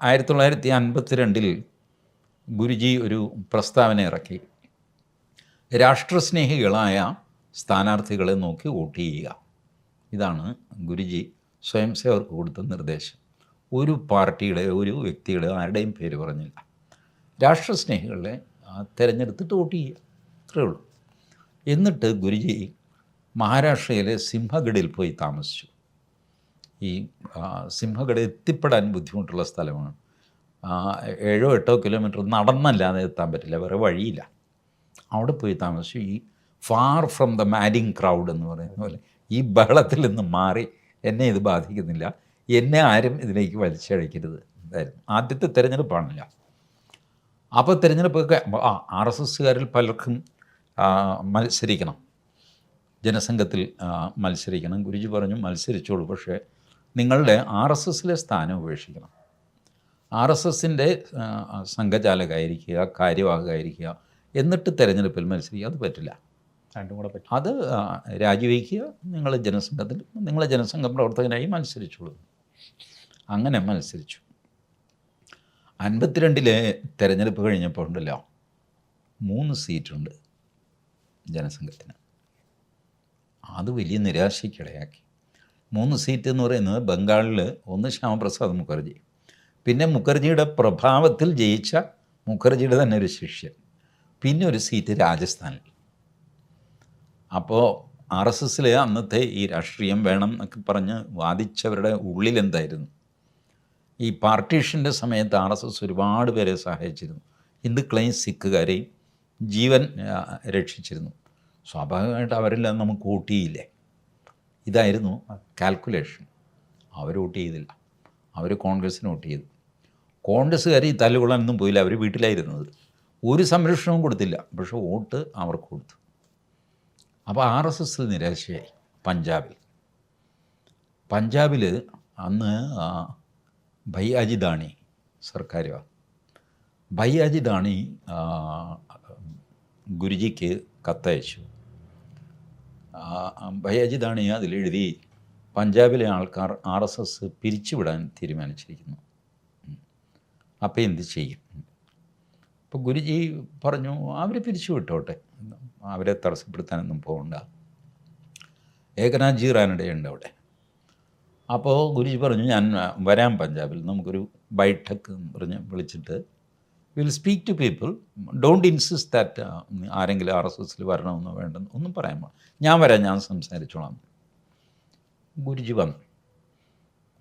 ആയിരത്തി തൊള്ളായിരത്തി അൻപത്തിരണ്ടിൽ ഗുരുജി ഒരു പ്രസ്താവന ഇറക്കി. രാഷ്ട്രസ്നേഹികളായ സ്ഥാനാർത്ഥികളെ നോക്കി വോട്ട് ചെയ്യുക. ഇതാണ് ഗുരുജി സ്വയം സേവർക്ക് കൊടുത്ത നിർദ്ദേശം. ഒരു പാർട്ടിയുടെ ഒരു വ്യക്തിയുടെ ആരുടെയും പേര് പറഞ്ഞില്ല. രാഷ്ട്രസ്നേഹികളെ തിരഞ്ഞെടുത്തിട്ട് വോട്ട് ചെയ്യുക. അത്രേ ഉള്ളൂ. എന്നിട്ട് ഗുരുജി മഹാരാഷ്ട്രയിലെ സിംഹഗഡിൽ പോയി താമസിച്ചു. ഈ സിംഹഗഡ് എത്തിപ്പെടാൻ ബുദ്ധിമുട്ടുള്ള സ്ഥലമാണ്. ഏഴോ എട്ടോ കിലോമീറ്റർ നടന്നല്ലാതെ എത്താൻ പറ്റില്ല. വേറെ വഴിയില്ല. അവിടെ പോയി താമസിച്ചു. ഈ far from the madding crowd എന്ന് പറയുന്ന പോലെ ഈ ബഹളത്തിൽ നിന്ന് മാറി എന്നെ ഇത് ബാധിക്കുന്നില്ല. എന്നെ ആരും ഇതിലേക്ക് വലിച്ചഴക്കരുത് എന്തായിരുന്നു ആദ്യത്തെ തിരഞ്ഞെടുപ്പാണല്ല. അപ്പോൾ തിരഞ്ഞെടുപ്പൊക്കെ ആ ആർ എസ് എസ്സുകാരിൽ പലർക്കും മത്സരിക്കണം. ജനസംഘത്തിൽ മത്സരിക്കണം. ഗുരുജി പറഞ്ഞു മത്സരിച്ചോളൂ. പക്ഷേ നിങ്ങളുടെ ആർ എസ് എസിലെ സ്ഥാനം ഉപേക്ഷിക്കണം. ആർ എസ് എസിന്റെ സംഘചാലകമായിരിക്കുക കാര്യവാഹകമായിരിക്കുക എന്നിട്ട് തിരഞ്ഞെടുപ്പിൽ മത്സരിക്കുക അത് പറ്റില്ല. രണ്ടും കൂടെ പറ്റും. അത് രാജിവെക്കുക നിങ്ങൾ ജനസംഘത്തിൽ നിങ്ങളെ ജനസംഘ പ്രവർത്തകനായി മത്സരിച്ചോളൂ. അങ്ങനെ മത്സരിച്ചു. അൻപത്തിരണ്ടിലെ തിരഞ്ഞെടുപ്പ് കഴിഞ്ഞപ്പോൾ ഉണ്ടല്ലോ മൂന്ന് സീറ്റുണ്ട് ജനസംഘത്തിന്. അത് വലിയ നിരാശയ്ക്കിടയാക്കി. മൂന്ന് സീറ്റ് എന്ന് പറയുന്നത് ബംഗാളിൽ ഒന്ന് ശ്യാമപ്രസാദ് മുഖർജി. പിന്നെ മുഖർജിയുടെ പ്രഭാവത്തിൽ ജയിച്ച മുഖർജിയുടെ തന്നെ ഒരു ശിഷ്യൻ. പിന്നെ ഒരു സീറ്റ് രാജസ്ഥാനിൽ. അപ്പോൾ ആർ എസ് എസിലെ അന്നത്തെ ഈ രാഷ്ട്രീയം വേണം എന്നൊക്കെ പറഞ്ഞ് വാദിച്ചവരുടെ ഉള്ളിൽ എന്തായിരുന്നു? ഈ പാർട്ടീഷന്റെ സമയത്ത് ആർ എസ് എസ് ഒരുപാട് പേരെ സഹായിച്ചിരുന്നു. ഹിന്ദുക്കളെയും സിഖുകാരെയും ജീവൻ രക്ഷിച്ചിരുന്നു. സ്വാഭാവികമായിട്ട് അവരെല്ലാം നമുക്ക് വോട്ട് ചെയ്യില്ലേ? ഇതായിരുന്നു കാൽക്കുലേഷൻ അവർ വോട്ട് ചെയ്തില്ല. അവർ കോൺഗ്രസ്സിന് വോട്ട് ചെയ്തു. കോൺഗ്രസ്സുകാർ ഈ തല്ലുകൊള്ളാനൊന്നും പോയില്ല. അവർ വീട്ടിലായിരുന്നത്. ഒരു സംരക്ഷണവും കൊടുത്തില്ല. പക്ഷേ വോട്ട് അവർക്ക് കൊടുത്തു. അപ്പോൾ ആർ എസ് എസ് നിരാശയായി പഞ്ചാബിൽ. പഞ്ചാബിൽ അന്ന് ഭയ്യാജി ദാണി സർക്കാരുമാണ് ഭയ്യാജി ദാണി ഗുരുജിക്ക് കത്തയച്ചു. ആ, ഭയ്യാജി ദാണി അതിലെഴുതി പഞ്ചാബിലെ ആൾക്കാർ ആർ എസ് എസ് പിരിച്ചുവിടാൻ തീരുമാനിച്ചിരിക്കുന്നു. അപ്പോൾ എന്ത് ചെയ്യും? അപ്പോൾ ഗുരുജി പറഞ്ഞു അവർ പിരിച്ചുവിട്ടോട്ടെ. അവരെ തടസ്സപ്പെടുത്താനൊന്നും പോകണ്ട ഏകനാഥ് ജി റാനഡേ ഉണ്ട് അവിടെ. അപ്പോൾ ഗുരുജി പറഞ്ഞു ഞാൻ വരാം പഞ്ചാബിൽ. നമുക്കൊരു ബൈഠക്ക് പറഞ്ഞ് വിളിച്ചിട്ട് will speak to people don't insist that ആരെങ്കിലും ആർ എസ് എസിൽ വരണമെന്നോ വേണ്ടെന്ന് ഒന്നും പറയാൻ. ഞാൻ വരാം ഞാൻ സംസാരിച്ചോളാം. ഗുരുജി വന്നു.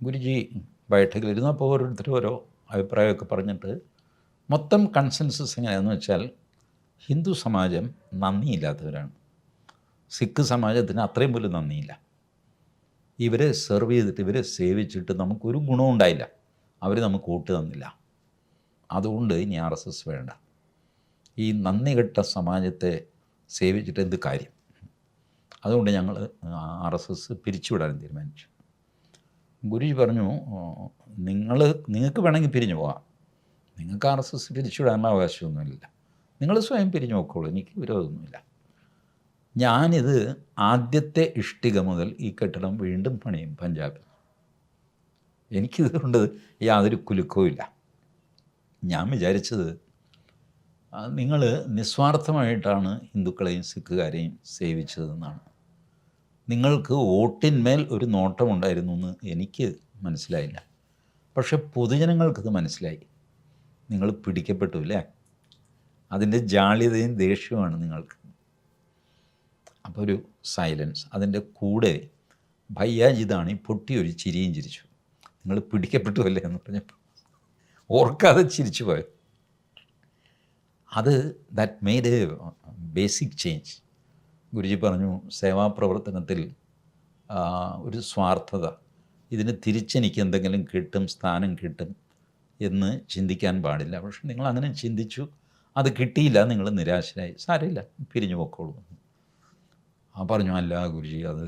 ഗുരുജി ബൈഠക്കിലിരുന്നു അപ്പോൾ ഓരോരുത്തർ ഓരോ അഭിപ്രായമൊക്കെ പറഞ്ഞിട്ട് മൊത്തം കൺസെൻസസ് എങ്ങനെയാണെന്ന് വെച്ചാൽ ഹിന്ദു സമാജം നന്ദിയില്ലാത്തവരാണ്. സിഖ് സമാജത്തിന് അത്രയും പോലും നന്ദിയില്ല. ഇവരെ സെർവ് ചെയ്തിട്ട് ഇവരെ സേവിച്ചിട്ട് നമുക്കൊരു ഗുണവും ഉണ്ടായില്ല. അവർ നമുക്ക് വോട്ട് തന്നില്ല. അതുകൊണ്ട് ഇനി ആർ എസ് എസ് വേണ്ട. ഈ നന്ദി കെട്ട സമാജത്തെ സേവിച്ചിട്ട് എന്ത് കാര്യം? അതുകൊണ്ട് ഞങ്ങൾ ആർ എസ് എസ് പിരിച്ചുവിടാൻ തീരുമാനിച്ചു. ഗുരുജി പറഞ്ഞു നിങ്ങൾ നിങ്ങൾക്ക് വേണമെങ്കിൽ പിരിഞ്ഞു പോകാം. നിങ്ങൾക്ക് ആർ എസ് എസ് പിരിച്ചുവിടാനുള്ള അവകാശമൊന്നുമില്ല. നിങ്ങൾ സ്വയം പിരിഞ്ഞു നോക്കുള്ളൂ എനിക്ക് വിരോധമൊന്നുമില്ല. ഞാനിത് ആദ്യത്തെ ഇഷ്ടിക മുതൽ ഈ കെട്ടിടം വീണ്ടും പണിയും പഞ്ചാബിൽ. എനിക്കിതുകൊണ്ട് യാതൊരു കുലുക്കവും ഇല്ല ഞാൻ വിചാരിച്ചത് നിങ്ങൾ നിസ്വാർത്ഥമായിട്ടാണ് ഹിന്ദുക്കളെയും സിഖുകാരെയും സേവിച്ചതെന്നാണ്. നിങ്ങൾക്ക് വോട്ടിന്മേൽ ഒരു നോട്ടമുണ്ടായിരുന്നു എന്ന് എനിക്ക് മനസ്സിലായില്ല. പക്ഷെ പൊതുജനങ്ങൾക്കത് മനസ്സിലായി. നിങ്ങൾ പിടിക്കപ്പെട്ടു അല്ലേ? അതിന്റെ ജാള്യതയും ദേഷ്യവുമാണ് നിങ്ങൾക്ക്. അപ്പോൾ ഒരു സൈലൻസ്. അതിന്റെ കൂടെ ഭയ്യാജിതാണ് പൊട്ടിയൊരു ചിരിയും ചിരിച്ചു. നിങ്ങൾ പിടിക്കപ്പെട്ടു അല്ലേ എന്ന് പറഞ്ഞപ്പോൾ. ഓർക്കാതെ ചിരിച്ചു പോയത് അത് that made a basic change Guruji പറഞ്ഞു സേവാപ്രവർത്തനത്തിൽ പ്രവർത്തനത്തിൽ ഒരു സ്വാർത്ഥത. ഇതിന് തിരിച്ചെനിക്ക് എന്തെങ്കിലും കിട്ടും സ്ഥാനം കിട്ടും എന്ന് ചിന്തിക്കാൻ പാടില്ല. പക്ഷെ നിങ്ങൾ അങ്ങനെ ചിന്തിച്ചു അത് കിട്ടിയില്ല നിങ്ങൾ നിരാശരായി. സാരമില്ല പിരിഞ്ഞു പോക്കോളൂ. ആ പറഞ്ഞു അല്ല ഗുരുജി അത്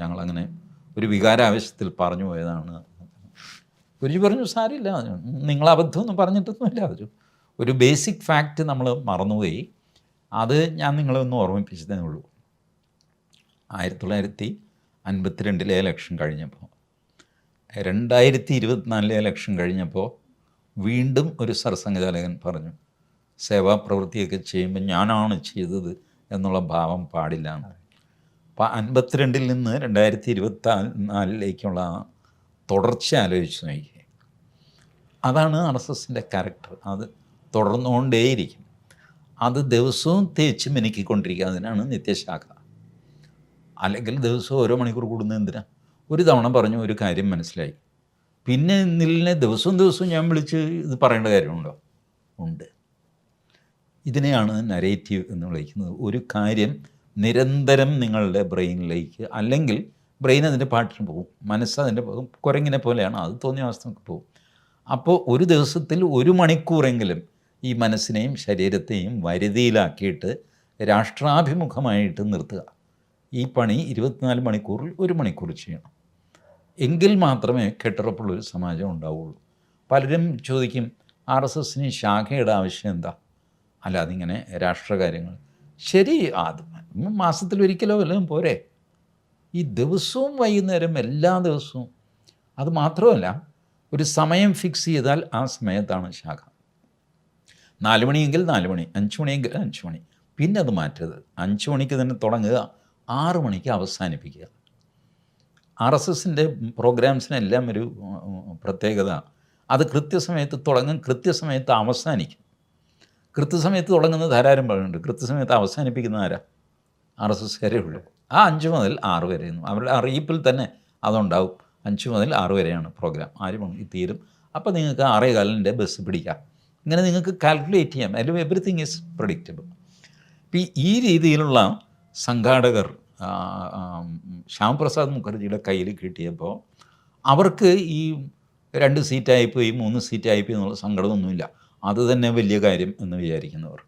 ഞങ്ങളങ്ങനെ ഒരു വികാരാവശ്യത്തിൽ പറഞ്ഞു പോയതാണ്. ഗുരുജി പറഞ്ഞു സാരില്ല നിങ്ങൾ അബദ്ധമൊന്നും പറഞ്ഞിട്ടൊന്നുമില്ല. ഒരു ഒരു ബേസിക് ഫാക്റ്റ് നമ്മൾ മറന്നുപോയി. അത് ഞാൻ നിങ്ങളെ ഒന്ന് ഓർമ്മിപ്പിച്ചതേ ഉള്ളൂ. ആയിരത്തി തൊള്ളായിരത്തി അൻപത്തിരണ്ടിലെ ഇലക്ഷൻ കഴിഞ്ഞപ്പോൾ രണ്ടായിരത്തി ഇരുപത്തിനാലിലെ ഇലക്ഷൻ കഴിഞ്ഞപ്പോൾ വീണ്ടും ഒരു സർസംഘചാലകൻ പറഞ്ഞു സേവാപ്രവൃത്തിയൊക്കെ ചെയ്യുമ്പോൾ ഞാനാണ് ചെയ്തത് എന്നുള്ള ഭാവം പാടില്ല. അപ്പോൾ അൻപത്തിരണ്ടിൽ നിന്ന് രണ്ടായിരത്തി ഇരുപത്തി നാലിലേക്കുള്ള തുടർച്ച ആലോചിച്ച് നോക്കി. അതാണ് ആർ എസ് എസിന്റെ ക്യാരക്ടർ. അത് തുടർന്നുകൊണ്ടേയിരിക്കും. അത് ദിവസവും തേച്ച് മിനുക്കിക്കൊണ്ടിരിക്കുക അതിനാണ് നിത്യശാഖ. അല്ലെങ്കിൽ ദിവസവും ഓരോ മണിക്കൂർ കൂടുന്നത് എന്തിനാ? ഒരു തവണ പറഞ്ഞു ഒരു കാര്യം മനസ്സിലായി. പിന്നെ നിലിനെ ദിവസവും ദിവസവും ഞാൻ വിളിച്ച് ഇത് പറയേണ്ട കാര്യമുണ്ടോ? ഉണ്ട്. ഇതിനെയാണ് നരേറ്റീവ് എന്ന് വിളിക്കുന്നത്. ഒരു കാര്യം നിരന്തരം നിങ്ങളുടെ ബ്രെയിനിലേക്ക് അല്ലെങ്കിൽ ബ്രെയിൻ അതിന്റെ പാട്ടിന് പോകും. മനസ്സ് അതിന്റെ പോകും കുരങ്ങിനെ പോലെയാണ്. അത് തോന്നിയ അവസ്ഥ പോകും. അപ്പോൾ ഒരു ദിവസത്തിൽ ഒരു മണിക്കൂറെങ്കിലും ഈ മനസ്സിനെയും ശരീരത്തെയും വരുതിയിലാക്കിയിട്ട് രാഷ്ട്രാഭിമുഖമായിട്ട് നിർത്തുക. ഈ പണി ഇരുപത്തിനാല് മണിക്കൂറിൽ ഒരു മണിക്കൂർ ചെയ്യണം. എങ്കിൽ മാത്രമേ കെട്ടുറപ്പുള്ളൊരു സമാജം ഉണ്ടാവുള്ളൂ. പലരും ചോദിക്കും ആർ എസ് എസിന് ശാഖയുടെ ആവശ്യം എന്താ? അല്ല അതിങ്ങനെ രാഷ്ട്രകാര്യങ്ങൾ. ശരി അത് മാസത്തിൽ ഒരിക്കലോ വല്ലതും പോരെ. ഈ ദിവസവും വൈകുന്നേരം എല്ലാ ദിവസവും. അത് മാത്രമല്ല ഒരു സമയം ഫിക്സ് ചെയ്താൽ ആ സമയത്താണ് ശാഖ. നാല് മണിയെങ്കിൽ നാല് മണി അഞ്ച് മണിയെങ്കിൽ അഞ്ച് മണി. പിന്നെ അത് മാറ്റരുത്. അഞ്ച് മണിക്ക് തന്നെ തുടങ്ങുക ആറ് മണിക്ക് അവസാനിപ്പിക്കുക. ആർ എസ് എസിന്റെ പ്രോഗ്രാംസിനെല്ലാം ഒരു പ്രത്യേകത. അത് കൃത്യസമയത്ത് തുടങ്ങും കൃത്യസമയത്ത് അവസാനിക്കും. കൃത്യസമയത്ത് തുടങ്ങുന്നത് ധാരാളം പറയുന്നുണ്ട്. കൃത്യസമയത്ത് അവസാനിപ്പിക്കുന്ന ആരാ? ആർ എസ് എസ്കാരേ ഉള്ളൂ. ആ അഞ്ച് മുതൽ ആറ് വരെയെന്നും അവരുടെ അറിയിപ്പിൽ തന്നെ അതുണ്ടാവും. അഞ്ച് മുതൽ ആറ് വരെയാണ് പ്രോഗ്രാം ആര് മണി തീരും. അപ്പോൾ നിങ്ങൾക്ക് ആറേ കാലിന്റെ ബസ് പിടിക്കാം. ഇങ്ങനെ നിങ്ങൾക്ക് കാൽക്കുലേറ്റ് ചെയ്യാം. അതിൽ എവറിത്തിങ് ഈസ് പ്രൊഡിക്റ്റബിൾ ഇപ്പം ഈ രീതിയിലുള്ള സംഘാടകർ ആ, മുഖർജിയുടെ കയ്യിൽ കിട്ടിയപ്പോൾ അവർക്ക് ഈ രണ്ട് സീറ്റായി പോയി മൂന്ന് സീറ്റായി പോയി എന്നുള്ള സങ്കടമൊന്നുമില്ല. അത് തന്നെ വലിയ കാര്യം എന്ന് വിചാരിക്കുന്നവർ.